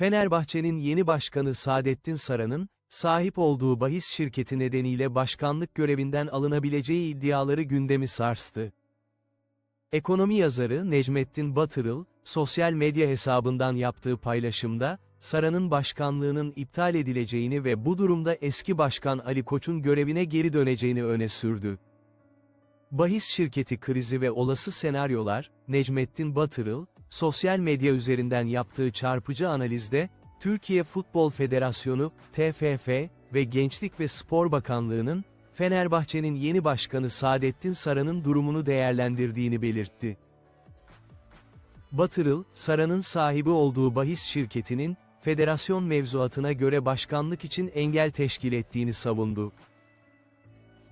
Fenerbahçe'nin yeni başkanı Saadettin Saran'ın, sahip olduğu bahis şirketi nedeniyle başkanlık görevinden alınabileceği iddiaları gündemi sarstı. Ekonomi yazarı Necmettin Batırıl, sosyal medya hesabından yaptığı paylaşımda, Saran'ın başkanlığının iptal edileceğini ve bu durumda eski başkan Ali Koç'un görevine geri döneceğini öne sürdü. Bahis şirketi krizi ve olası senaryolar, Necmettin Batırıl, sosyal medya üzerinden yaptığı çarpıcı analizde, Türkiye Futbol Federasyonu, TFF ve Gençlik ve Spor Bakanlığı'nın, Fenerbahçe'nin yeni başkanı Saadettin Saran'ın durumunu değerlendirdiğini belirtti. Batırıl, Saran'ın sahibi olduğu bahis şirketinin, federasyon mevzuatına göre başkanlık için engel teşkil ettiğini savundu.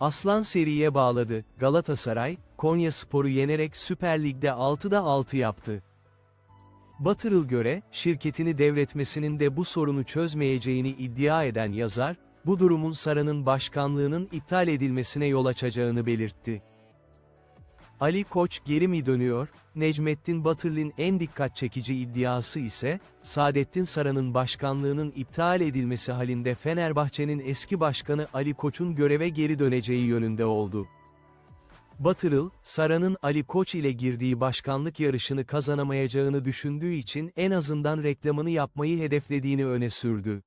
Aslan seriye bağladı, Galatasaray, Konya Spor'u yenerek Süper Lig'de 6'da 6 yaptı. Batırıl göre, şirketini devretmesinin de bu sorunu çözmeyeceğini iddia eden yazar, bu durumun Saran'ın başkanlığının iptal edilmesine yol açacağını belirtti. Ali Koç geri mi dönüyor? Necmettin Batırlı'nın en dikkat çekici iddiası ise, Saadettin Saran'ın başkanlığının iptal edilmesi halinde Fenerbahçe'nin eski başkanı Ali Koç'un göreve geri döneceği yönünde oldu. Batırıl, Saran'ın Ali Koç ile girdiği başkanlık yarışını kazanamayacağını düşündüğü için en azından reklamını yapmayı hedeflediğini öne sürdü.